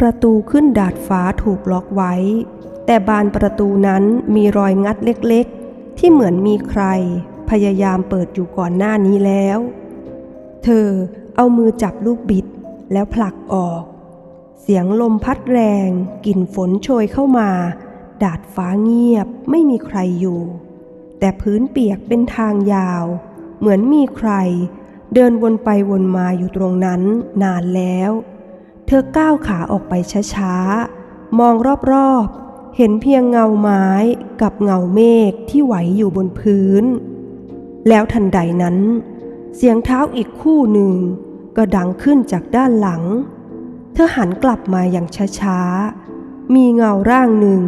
ประตูขึ้นดาดฟ้าถูกล็อกไว้ แต่บานประตูนั้นมีรอยงัดเล็กๆ ที่เหมือนมีใคร พยายามเปิดอยู่ก่อนหน้านี้แล้ว เธอเอามือจับลูกบิดแล้วผลักออก เสียงลมพัดแรงกลิ่นฝนโชยเข้ามา ดาดฟ้าเงียบไม่มีใครอยู่ แต่พื้นเปียกเป็นทางยาว เหมือนมีใคร เดินวนไปวนมาอยู่ตรงนั้นนานแล้ว เธอก้าวขาออกไปช้าๆ มองรอบๆ เห็นเพียงเงาไม้กับเงาเมฆที่ไหวอยู่บนพื้น แล้วทันใดนั้น เสียงเท้าอีกคู่หนึ่ง ก็ดังขึ้นจากด้านหลัง เธอหันกลับมาอย่างช้าๆ มีเงาร่างหนึ่ง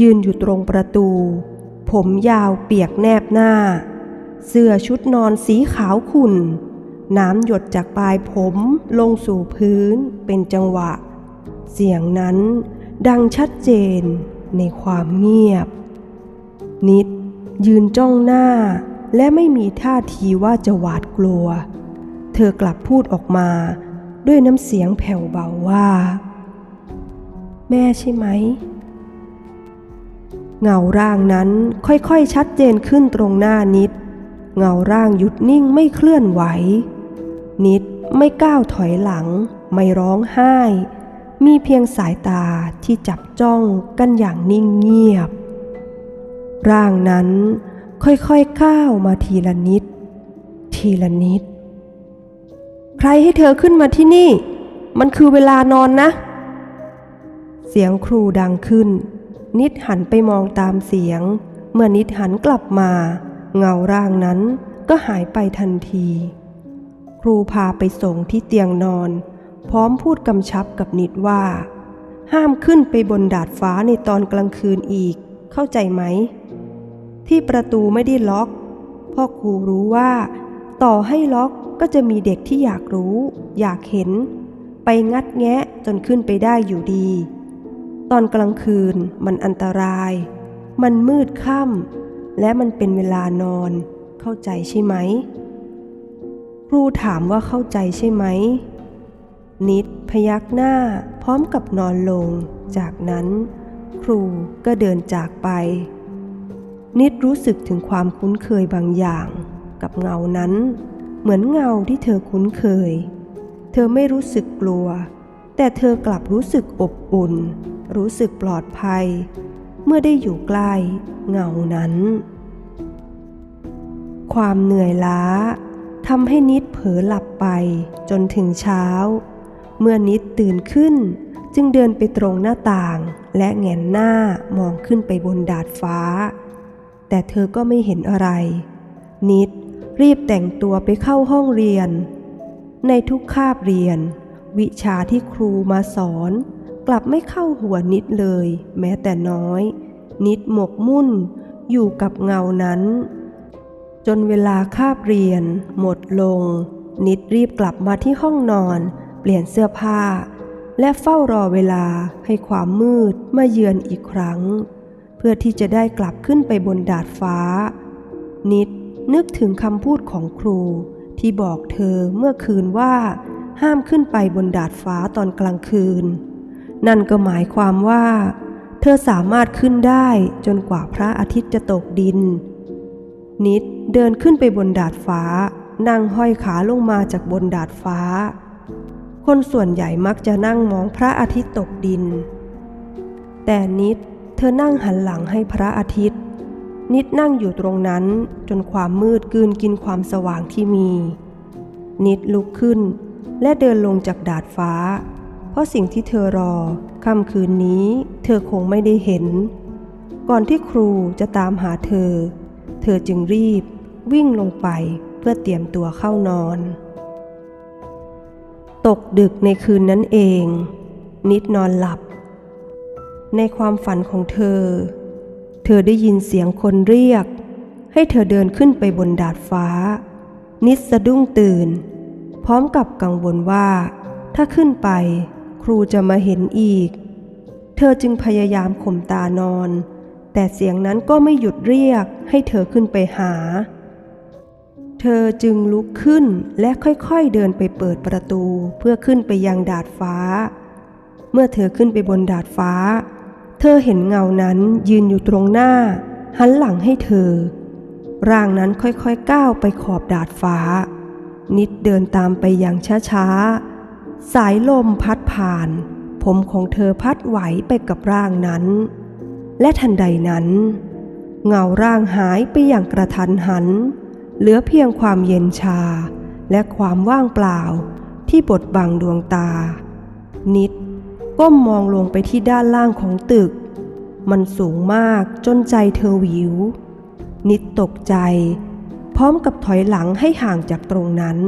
ยืนอยู่ตรงประตู ผมยาวเปียกแนบหน้า เสื้อชุดนอนสีขาวขุ่น น้ำหยดจากปลายผมลงสู่พื้นเป็นจังหวะ เสียงนั้นดังชัดเจนในความเงียบ นิดยืนจ้องหน้าและไม่มีท่าทีว่าจะหวาดกลัว เธอกลับพูดออกมาด้วยน้ำเสียงแผ่วเบาว่า แม่ใช่ไหม เงาร่างนั้นค่อยๆชัดเจนขึ้นตรงหน้านิด เงาร่างหยุดนิ่งไม่เคลื่อนไหว นิดไม่ก้าวถอยหลัง ไม่ร้องไห้ มีเพียงสายตาที่จับจ้องกันอย่างนิ่งเงียบ ร่างนั้นค่อยๆก้าวมาทีละนิด ทีละนิด ใครให้เธอขึ้นมาที่นี่ มันคือเวลานอนนะ เสียงครูดังขึ้น นิดหันไปมองตามเสียง เมื่อนิดหันกลับมา เงาร่างนั้นก็หายไปทันที รูพาไปส่งที่เตียงนอน พร้อมพูดกำชับกับนิดว่า ห้ามขึ้นไปบนดาดฟ้าในตอนกลางคืนอีก เข้าใจไหม ที่ประตูไม่ได้ล็อก พ่อครูรู้ว่า ต่อให้ล็อกก็จะมีเด็กที่อยากรู้ อยากเห็น ไปงัดแงะจนขึ้นไปได้อยู่ดี ตอนกลางคืนมันอันตราย มันมืดค่ำและมันเป็นเวลานอน เข้าใจใช่ไหม ครูถามว่าเข้าใจใช่ไหม นิดพยักหน้าพร้อมกับนอนลง จากนั้น ครูก็เดินจากไป นิดรู้สึกถึงความคุ้นเคยบางอย่าง กับเงานั้น เหมือนเงาที่เธอคุ้นเคย เธอไม่รู้สึกกลัว แต่เธอกลับรู้สึกอบอุ่น รู้สึกปลอดภัย เมื่อได้อยู่ใกล้เงานั้น ความเหนื่อยล้า ทำให้นิดเผลอหลับไปจนถึงเช้า เมื่อนิดตื่นขึ้น จึงเดินไปตรงหน้าต่าง และแงนหน้ามองขึ้นไปบนดาดฟ้า แต่เธอก็ไม่เห็นอะไร นิดรีบแต่งตัวไปเข้าห้องเรียน ในทุกคาบเรียน วิชาที่ครูมาสอน กลับไม่เข้าหัวนิดเลย แม้แต่น้อย นิดหมกมุ่นอยู่กับเงานั้น จนเวลาคาบเรียน หมดลง นิดรีบกลับมาที่ห้องนอน เปลี่ยนเสื้อผ้า และเฝ้ารอเวลาให้ความมืดมาเยือนอีกครั้ง เพื่อที่จะได้กลับขึ้นไปบนดาดฟ้า นิดนึกถึงคำพูดของครู ที่บอกเธอเมื่อคืนว่า ห้ามขึ้นไปบนดาดฟ้าตอนกลางคืน นั่นก็หมายความว่า เธอสามารถขึ้นได้จนกว่าพระอาทิตย์จะตกดิน นิดเดินขึ้นไปบนดาดฟ้า นั่งห้อยขาลงมาจากบนดาดฟ้า คนส่วนใหญ่มักจะนั่งมองพระอาทิตย์ตกดิน แต่นิดเธอนั่งหันหลังให้พระอาทิตย์ นิดนั่งอยู่ตรงนั้นจนความมืดกืนกินความสว่างที่มี นิดลุกขึ้นและเดินลงจากดาดฟ้า เพราะสิ่งที่เธอรอค่ำคืนนี้ เธอคงไม่ได้เห็น ก่อนที่ครูจะตามหาเธอ อจึงรีบวิ่งลงไปเพื่อเตรียมตัวเข้านอน ตกดึกในคืนนั้นเอง นิดนอนหลับ ในความฝันของเธอ เธอได้ยินเสียงคนเรียก ให้เธอเดินขึ้นไปบนดาดฟ้า นิดสะดุ้งตื่น พร้อมกับกังวลว่า ถ้าขึ้นไปครูจะมาเห็นอีก เธอจึงพยายามข่มตานอน แต่เสียงนั้นก็ไม่หยุดเรียกให้เธอขึ้นไปหา เธอจึงลุกขึ้นและค่อยๆเดินไปเปิดประตูเพื่อขึ้นไปยังดาดฟ้า เมื่อเธอขึ้นไปบนดาดฟ้า เธอเห็นเงานั้นยืนอยู่ตรงหน้า หันหลังให้เธอ ร่างนั้นค่อยๆก้าวไปขอบดาดฟ้า นิดเดินตามไปอย่างช้าๆ สายลมพัดผ่าน ผมของเธอพัดไหวไปกับร่างนั้น และทันใดนั้น เงาร่างหายไปอย่างกระทันหัน เหลือเพียงความเย็นชาและความว่างเปล่าที่บดบังดวงตา นิดก้มมองลงไปที่ด้านล่างของตึก มันสูงมากจนใจเธอหวิว นิดตกใจ พร้อมกับถอยหลังให้ห่างจากตรงนั้น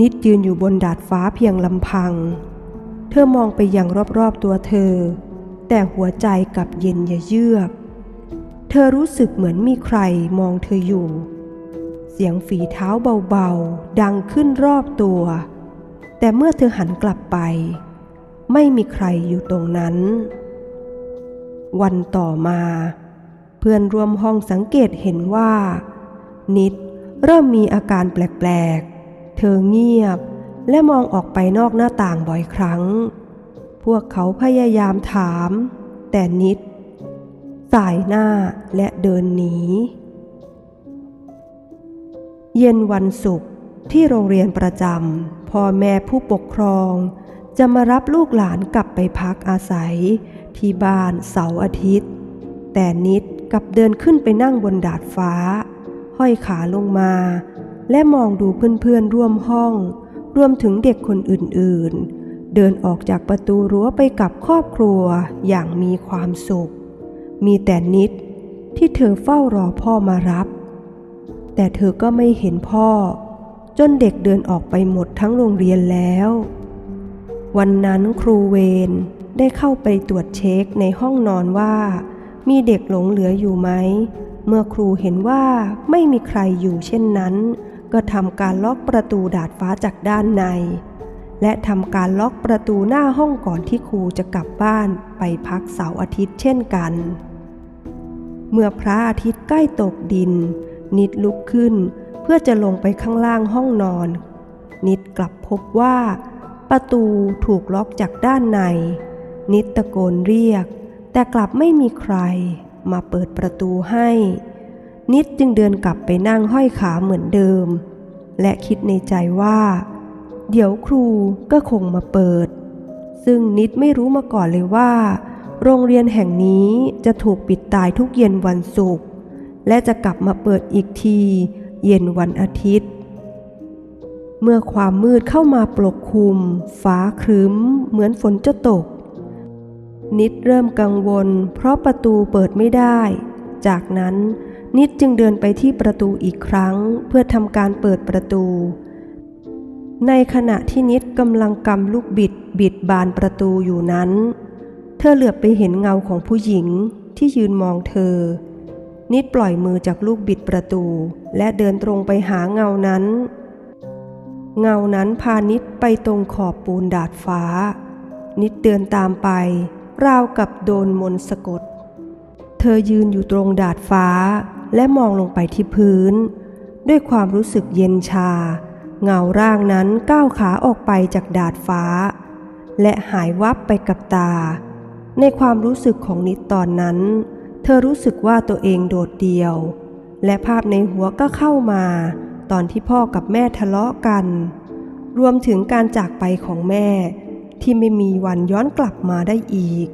นิดยืนอยู่บนดาดฟ้าเพียงลำพัง เธอมองไปยังรอบๆตัวเธอ แต่หัวใจกลับเย็นยะเยือก เธอรู้สึกเหมือนมีใครมองเธออยู่ เสียงฝีเท้าเบาๆ ดังขึ้นรอบตัว แต่เมื่อเธอหันกลับไป ไม่มีใครอยู่ตรงนั้น วันต่อมา เพื่อนร่วมห้องสังเกตเห็นว่า นิดเริ่มมีอาการแปลกๆ เธอเงียบและมองออกไปนอกหน้าต่างบ่อยครั้ง วกเขาพยายามถาม แต่นิด สายหน้าและเดินหนี เย็นวันศุกร์ที่โรงเรียนประจำพ่อแม่ผู้ปกครอง จะมารับลูกหลานกลับไปพักอาศัย ที่บ้านเสาร์อาทิตย์ แต่นิดกลับเดินขึ้นไปนั่งบนดาดฟ้า ห้อยขาลงมา และมองดูเพื่อนๆร่วมห้อง รวมถึงเด็กคนอื่นๆ เดินออกจากประตูรั้วไปกับครอบครัวอย่างมีความสุข มีแต่นิดที่เธอเฝ้ารอพ่อมารับ แต่เธอก็ไม่เห็นพ่อ จนเด็กเดินออกไปหมดทั้งโรงเรียนแล้ว วันนั้นครูเวนได้เข้าไปตรวจเช็คในห้องนอนว่า มีเด็กหลงเหลืออยู่ไหม เมื่อครูเห็นว่าไม่มีใครอยู่เช่นนั้น ก็ทำการล็อกประตูดาดฟ้าจากด้านใน และทำการล็อกประตูหน้าห้องก่อนที่ครูจะกลับบ้านไปพักเสาร์อาทิตย์เช่นกัน เมื่อพระอาทิตย์ใกล้ตกดิน นิดลุกขึ้น เพื่อจะลงไปข้างล่างห้องนอน นิดกลับพบว่า ประตูถูกล็อกจากด้านใน นิดตะโกนเรียก แต่กลับไม่มีใครมาเปิดประตูให้ นิดจึงเดินกลับไปนั่งห้อยขาเหมือนเดิม และคิดในใจว่า เดี๋ยวครูก็คงมาเปิด ซึ่งนิดไม่รู้มาก่อนเลยว่า โรงเรียนแห่งนี้จะถูกปิดตายทุกเย็นวันศุกร์และจะกลับมาเปิดอีกที เย็นวันอาทิตย์ เมื่อความมืดเข้ามาปกคลุม ฟ้าครึ้ม เหมือนฝนจะตก นิดเริ่มกังวล เพราะประตูเปิดไม่ได้ จากนั้นนิดจึงเดินไปที่ประตูอีกครั้ง เพื่อทำการเปิดประตู ในขณะที่นิดกำลังกำลูกบิดบิดบานประตูอยู่นั้น เธอเหลือบไปเห็นเงาของผู้หญิงที่ยืนมองเธอ นิดปล่อยมือจากลูกบิดประตู และเดินตรงไปหาเงานั้น เงานั้นพานิดไปตรงขอบปูนดาดฟ้า นิดเดินตามไป ราวกับโดนมนต์สะกด เธอยืนอยู่ตรงดาดฟ้าและมองลงไปที่พื้น ด้วยความรู้สึกเย็นชา เงาร่างนั้นก้าวขาออกไปจากดาดฟ้า และหายวับไปกับตา ในความรู้สึกของนิดตอนนั้น เธอรู้สึกว่าตัวเองโดดเดี่ยว และภาพในหัวก็เข้ามา ตอนที่พ่อกับแม่ทะเลาะกัน รวมถึงการจากไปของแม่ที่ไม่มีวันย้อนกลับมาได้อีก